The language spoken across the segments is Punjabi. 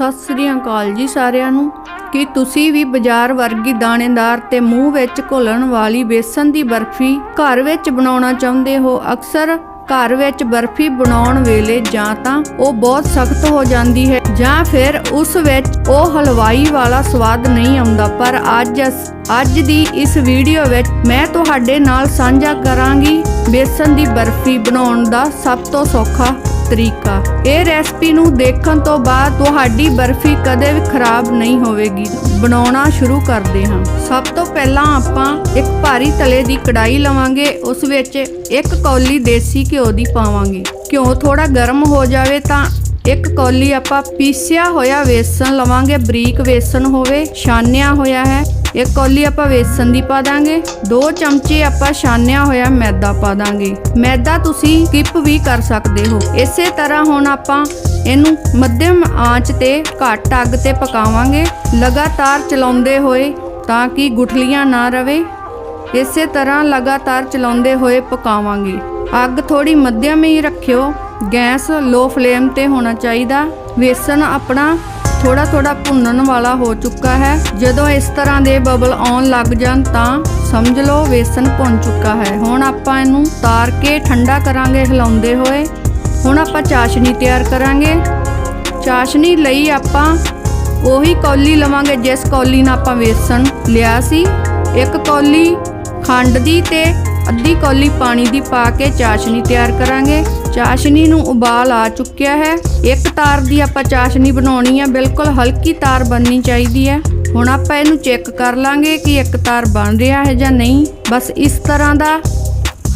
ਸਤਿ ਸ੍ਰੀ ਅਕਾਲ ਜੀ ਸਾਰਿਆਂ ਨੂੰ। ਕੀ ਤੁਸੀਂ ਵੀ ਬਾਜ਼ਾਰ ਵਰਗੀ ਦਾਣੇਦਾਰ ਤੇ ਮੂੰਹ ਵਿੱਚ ਘੁਲਣ ਵਾਲੀ ਬੇਸਨ ਦੀ ਬਰਫੀ ਘਰ ਵਿੱਚ ਬਣਾਉਣਾ ਚਾਹੁੰਦੇ ਹੋ? ਅਕਸਰ ਘਰ ਵਿੱਚ ਬਰਫੀ ਬਣਾਉਣ ਵੇਲੇ ਜਾਂ ਤਾਂ ਉਹ ਬਹੁਤ ਸਖਤ ਹੋ ਜਾਂਦੀ ਹੈ ਜਾਂ ਫਿਰ ਉਸ ਵਿੱਚ ਉਹ ਹਲਵਾਈ ਵਾਲਾ ਸਵਾਦ ਨਹੀਂ ਆਉਂਦਾ, ਪਰ ਅੱਜ ਅੱਜ ਦੀ ਇਸ ਵੀਡੀਓ ਵਿੱਚ ਮੈਂ ਤੁਹਾਡੇ ਨਾਲ ਸਾਂਝਾ ਕਰਾਂਗੀ ਬੇਸਨ ਦੀ ਬਰਫੀ ਬਣਾਉਣ ਦਾ ਸਭ ਤੋਂ ਸੌਖਾ ਤਰੀਕਾ। ਇਹ ਰੈਸਪੀ ਨੂੰ ਦੇਖਣ ਤੋਂ ਬਾਅਦ ਤੁਹਾਡੀ ਬਰਫੀ ਕਦੇ ਵੀ ਖਰਾਬ ਨਹੀਂ ਹੋਵੇਗੀ। ਬਣਾਉਣਾ ਸ਼ੁਰੂ ਕਰਦੇ ਹਾਂ। ਸਭ ਤੋਂ ਪਹਿਲਾਂ ਆਪਾਂ ਇੱਕ ਭਾਰੀ ਤਲੇ ਦੀ ਕੜਾਈ ਲਵਾਂਗੇ, ਉਸ ਵਿੱਚ ਇੱਕ ਕੌਲੀ ਦੇਸੀ ਘਿਓ ਦੀ ਪਾਵਾਂਗੇ। ਘਿਓ ਥੋੜਾ ਗਰਮ ਹੋ ਜਾਵੇ ਤਾਂ ਇੱਕ ਕੌਲੀ ਆਪਾਂ ਪੀਸਿਆ ਹੋਇਆ ਵੇਸਣ ਲਵਾਂਗੇ, ਬਰੀਕ ਵੇਸਣ ਹੋਵੇ, ਛਾਨਿਆ ਹੋਇਆ ਹੈ। ਇੱਕ ਕੌਲੀ ਆਪਾਂ ਵੇਸਣ ਦੀ ਪਾ ਦਾਂਗੇ, ਦੋ ਚਮਚੇ ਆਪਾਂ ਛਾਨਿਆ ਹੋਇਆ ਮੈਦਾ ਪਾ ਦਾਂਗੇ। ਮੈਦਾ ਤੁਸੀਂ ਸਕਿਪ ਵੀ ਕਰ ਸਕਦੇ ਹੋ। ਇਸੇ ਤਰ੍ਹਾਂ ਹੁਣ ਆਪਾਂ ਇਹਨੂੰ ਮੱਧਮ ਆਂਚ ਤੇ ਘੱਟ ਅੱਗ ਤੇ ਪਕਾਵਾਂਗੇ। ਲਗਾਤਾਰ ਚਲਾਉਂਦੇ ਹੋਏ ਤਾਂ ਕਿ ਗੁਠਲੀਆਂ ਨਾ ਰਵੇ। ਇਸੇ ਤਰ੍ਹਾਂ ਲਗਾਤਾਰ ਚਲਾਉਂਦੇ ਹੋਏ ਪਕਾਵਾਂਗੇ। ਅੱਗ ਥੋੜੀ ਮੱਧਮ ਹੀ ਰੱਖਿਓ। ਗੈਸ ਲੋ ਫਲੇਮ ਤੇ ਹੋਣਾ ਚਾਹੀਦਾ। ਵੇਸਣ ਆਪਣਾ ਥੋੜਾ ਥੋੜਾ ਭੁੰਨਣ ਵਾਲਾ ਹੋ ਚੁੱਕਾ ਹੈ। ਜਦੋਂ ਇਸ ਤਰ੍ਹਾਂ ਦੇ ਬਬਲ ਆਉਣ ਲੱਗ ਜਾਣ ਤਾਂ ਸਮਝ ਲਓ ਵੇਸਣ ਭੁੰਨ ਚੁੱਕਾ ਹੈ। ਹੁਣ ਆਪਾਂ ਇਹਨੂੰ ਤਾਰ ਕੇ ਠੰਡਾ ਕਰਾਂਗੇ ਹਿਲਾਉਂਦੇ ਹੋਏ। ਹੁਣ ਆਪਾਂ ਚਾਸ਼ਨੀ ਤਿਆਰ ਕਰਾਂਗੇ। ਚਾਸ਼ਨੀ ਲਈ ਆਪਾਂ ਉਹੀ ਕੌਲੀ ਲਵਾਂਗੇ ਜਿਸ ਕੌਲੀ ਨਾਲ ਆਪਾਂ ਵੇਸਣ ਲਿਆ ਸੀ। ਇੱਕ ਕੌਲੀ ਖੰਡ ਦੀ ਤੇ ਅੱਧੀ ਕੌਲੀ ਪਾਣੀ ਦੀ ਪਾ ਕੇ ਚਾਸ਼ਨੀ ਤਿਆਰ ਕਰਾਂਗੇ। ਚਾਸ਼ਨੀ ਨੂੰ ਉਬਾਲ ਆ ਚੁੱਕਿਆ ਹੈ। ਇੱਕ ਤਾਰ ਦੀ ਆਪਾਂ ਚਾਸ਼ਨੀ ਬਣਾਉਣੀ ਹੈ ਬਿਲਕੁਲ ਹਲਕੀ ਤਾਰ ਬਣਨੀ ਚਾਹੀਦੀ ਹੈ। ਹੁਣ ਆਪਾਂ ਇਹਨੂੰ ਚੈੱਕ ਕਰ ਲਾਂਗੇ ਕਿ ਇੱਕ ਤਾਰ ਬਣ ਰਿਹਾ ਹੈ ਜਾਂ ਨਹੀਂ। ਬਸ ਇਸ ਤਰ੍ਹਾਂ ਦਾ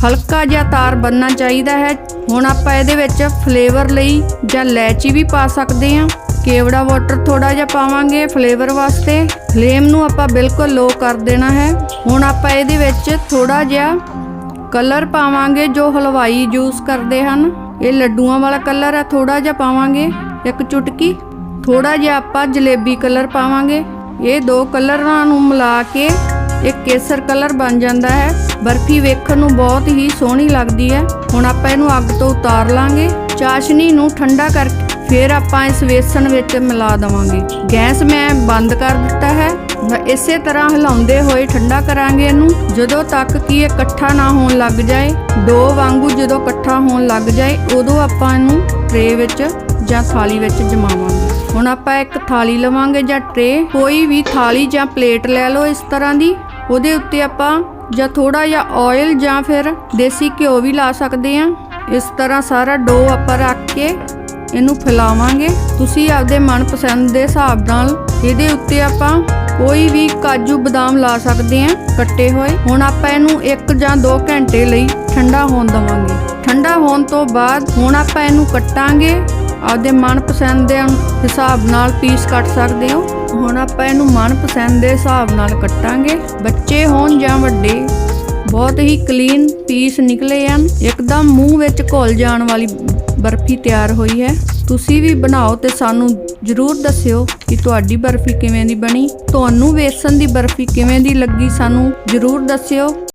ਹਲਕਾ ਜਿਹਾ ਤਾਰ ਬੰਨਣਾ ਚਾਹੀਦਾ ਹੈ। ਹੁਣ ਆਪਾਂ ਇਹਦੇ ਵਿੱਚ ਫਲੇਵਰ ਲਈ ਜਾਂ ਲੈਚੀ ਵੀ ਪਾ ਸਕਦੇ ਹਾਂ। ਕੇਵੜਾ ਵਾਟਰ ਥੋੜਾ ਜਿਹਾ ਪਾਵਾਂਗੇ ਫਲੇਵਰ ਵਾਸਤੇ। ਫਲੇਮ ਨੂੰ ਆਪਾਂ ਬਿਲਕੁਲ ਲੋ ਕਰ ਦੇਣਾ ਹੈ। ਹੁਣ ਆਪਾਂ ਇਹਦੇ ਵਿੱਚ ਥੋੜਾ ਜਿਹਾ ਕਲਰ ਪਾਵਾਂਗੇ ਜੋ ਹਲਵਾਈ ਯੂਜ਼ ਕਰਦੇ ਹਨ। ਇਹ ਲੱਡੂਆਂ ਵਾਲਾ ਕਲਰ ਹੈ ਥੋੜਾ ਜਿਹਾ ਪਾਵਾਂਗੇ। ਇੱਕ ਚੁਟਕੀ ਥੋੜਾ ਜਿਹਾ ਆਪਾਂ ਜਲੇਬੀ ਕਲਰ ਪਾਵਾਂਗੇ। ਇਹ ਦੋ ਕਲਰਾਂ ਨੂੰ ਮਿਲਾ ਕੇ ਇੱਕ ਕੇਸਰ ਕਲਰ ਬਣ ਜਾਂਦਾ ਹੈ। ਬਰਫੀ ਵੇਖਣ ਨੂੰ ਬਹੁਤ ਹੀ ਸੋਹਣੀ ਲੱਗਦੀ ਹੈ। ਹੁਣ ਆਪਾਂ ਇਹਨੂੰ ਅੱਗ ਤੋਂ ਉਤਾਰ ਲਾਂਗੇ। ਚਾਸ਼ਨੀ ਨੂੰ ਠੰਡਾ ਕਰਕੇ ਫਿਰ ਆਪਾਂ ਇਸ ਵੇਸਣ ਵਿੱਚ ਮਿਲਾ ਦਵਾਂਗੇ। ਗੈਸ ਮੈਂ ਬੰਦ ਕਰ ਦਿੱਤਾ ਹੈ। ਇਸੇ ਤਰ੍ਹਾਂ ਹਿਲਾਉਂਦੇ ਹੋਏ ਠੰਡਾ ਕਰਾਂਗੇ ਇਹਨੂੰ। ਜਦੋਂ ਤੱਕ ਕਿ ਇਹ ਇਕੱਠਾ ਨਾ ਹੋਣ ਲੱਗ ਜਾਏ ਡੋ ਵਾਂਗੂ ਜਦੋਂ ਇਕੱਠਾ ਹੋਣ ਲੱਗ ਜਾਏ, ਉਦੋਂ ਆਪਾਂ ਇਹਨੂੰ ਟਰੇ ਵਿੱਚ ਜਾਂ ਥਾਲੀ ਵਿੱਚ ਜਮਾਵਾਂਗੇ। ਹੁਣ ਆਪਾਂ ਇੱਕ ਥਾਲੀ ਲਵਾਂਗੇ ਜਾਂ ਟਰੇ। ਕੋਈ ਵੀ ਥਾਲੀ ਜਾਂ ਪਲੇਟ ਲੈ ਲਓ ਇਸ ਤਰ੍ਹਾਂ ਦੀ। ਉਹਦੇ ਉੱਤੇ ਆਪਾਂ ਜਾਂ ਥੋੜਾ ਜਿਹਾ ਆਇਲ ਜਾਂ ਫਿਰ ਦੇਸੀ ਘਿਓ ਵੀ ਲਾ ਸਕਦੇ ਆ ਇਸ ਤਰ੍ਹਾਂ ਸਾਰਾ ਡੋ ਆਪਾਂ ਰੱਖ ਕੇ ਇਹਨੂੰ ਫੈਲਾਵਾਂਗੇ। ਤੁਸੀਂ ਆਪਦੇ ਮਨਪਸੰਦ ਦੇ ਹਿਸਾਬ ਨਾਲ ਇਹਦੇ ਉੱਤੇ ਆਪਾਂ ਕੋਈ ਵੀ ਕਾਜੂ ਬਦਾਮ ਲਾ ਸਕਦੇ ਆ ਕੱਟੇ ਹੋਏ। ਹੁਣ ਆਪਾਂ ਇਹਨੂੰ 1 ਜਾਂ 2 ਘੰਟੇ ਲਈ ਠੰਡਾ ਹੋਣ ਦਵਾਂਗੇ। ਠੰਡਾ ਹੋਣ ਤੋਂ ਬਾਅਦ ਹੁਣ ਆਪਾਂ ਇਹਨੂੰ ਕੱਟਾਂਗੇ। ਆਪਦੇ ਮਨਪਸੰਦ ਦੇ ਹਿਸਾਬ ਨਾਲ ਪੀਸ ਕੱਟ ਸਕਦੇ ਹੋ। ਹੁਣ ਆਪਾਂ ਇਹਨੂੰ ਮਨਪਸੰਦ ਦੇ ਹਿਸਾਬ ਨਾਲ ਕੱਟਾਂਗੇ। ਬੱਚੇ ਹੋਣ ਜਾਂ ਵੱਡੇ ਬਹੁਤ ਹੀ ਕਲੀਨ ਪੀਸ ਨਿਕਲੇ ਹਨ। ਇੱਕਦਮ ਮੂੰਹ ਵਿੱਚ ਘੁਲ ਜਾਣ ਵਾਲੀ ਬਰਫੀ ਤਿਆਰ ਹੋਈ ਹੈ। ਤੁਸੀਂ ਵੀ ਬਣਾਓ ਤੇ ਸਾਨੂੰ ਜਰੂਰ ਦੱਸਿਓ ਕਿ ਤੁਹਾਡੀ ਬਰਫੀ ਕਿਵੇਂ ਦੀ ਬਣੀ। ਤੁਹਾਨੂੰ ਵੇਸਣ ਦੀ ਬਰਫੀ ਕਿਵੇਂ ਦੀ ਲੱਗੀ ਸਾਨੂੰ ਜਰੂਰ ਦੱਸਿਓ।